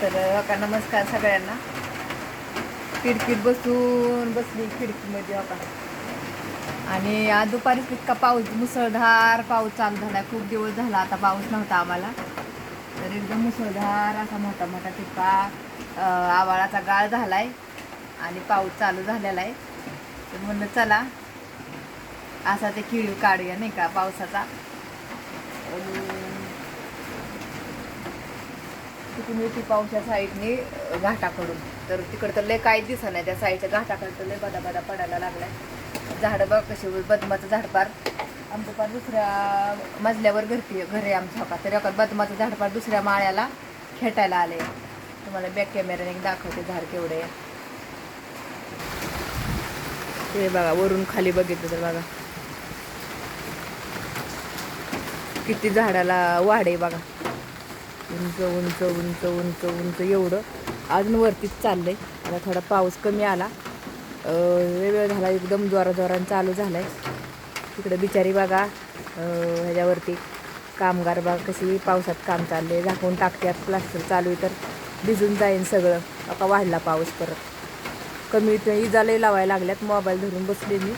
तर का नमस्कार सगळ्यांना. खिडकीत बसून बसली खिडकीमध्ये हो का आणि आज दुपारीच इतका पाऊस मुसळधार पाऊस चालू झाला खूप दिवस झाला आता पाऊस नव्हता आम्हाला. तर एकदम मुसळधार असा मोठा मोठा तितका आवाळाचा गाळ झाला आहे आणि पाऊस चालू झालेला आहे. तर म्हणलं चला असा ते किळी काढूया नाही का पावसाचा. आणि मिळते येते साईडने घाटाकडून. तर तिकडं तर लय काहीच दिसत नाही. त्या साईडच्या घाटाकडे तर लय बदा बदा पडायला लागलाय. झाडं बघ कशी बदमाचं झाडपार. आमचं पार दुसऱ्या मजल्यावर घरती घर आहे आमच्या का तर एका बदमाचं झाडपार दुसऱ्या माळ्याला खेटायला आले. तुम्हाला बॅक कॅमेऱ्याने एक दाखवते झाड केवढे ते बघा वरून खाली बघितलं तर बघा. किती झाडाला वाढ आहे बघा. उंच उंच उंच उंच उंच एवढं. अजून वरतीच चाललंय. आता थोडा पाऊस कमी आला. अं, वेळ झाला. एकदम जोरा चालू चालू झालाय. तिकडं बिचारी बघा ह्याच्यावरती कामगार बघा कशी पावसात काम चालले. झाकून टाकतात प्लास्टर चालू आहे तर भिजून जाईन सगळं. आता वाढला पाऊस परत. कमी इजालाही लावायला लागल्यात. मोबाईल धरून बसले मी.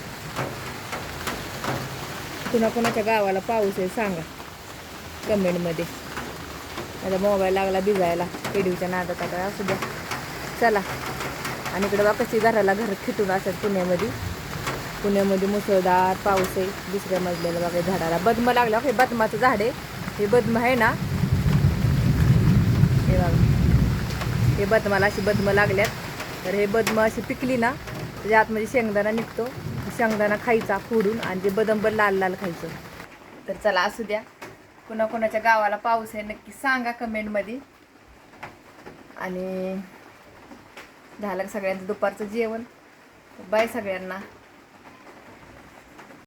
कुणा कुणाच्या गावाला पाऊस आहे सांगा. कमेंटमध्ये. माझा मोबाईल लागला भिजायला. पेडीच्या नादात आता असू द्या. चला. आणि इकडे बा कशी घराला घर खिटून असतात पुण्यामध्ये. पुण्यामध्ये मुसळधार पाऊस आहे. दुसऱ्या मजल्याला बघा झाडाला बदम लागला. हे बदमाचं झाड आहे. हे बदम आहे ना. हे बघा. हे बदमाला अशी बदम लागल्यात. तर हे बदम अशी पिकली ना त्याच्या आतमध्ये शेंगदाणा निघतो. शेंगदाणा खायचा फोडून आणि ते बदम लाल लाल खायचं. तर चला असू द्या. कुणाकोणाच्या गावाला पाऊस आहे नक्की सांगा कमेंटमध्ये आणि झालं सगळ्यांचं दुपारचं जेवण. बाय सगळ्यांना.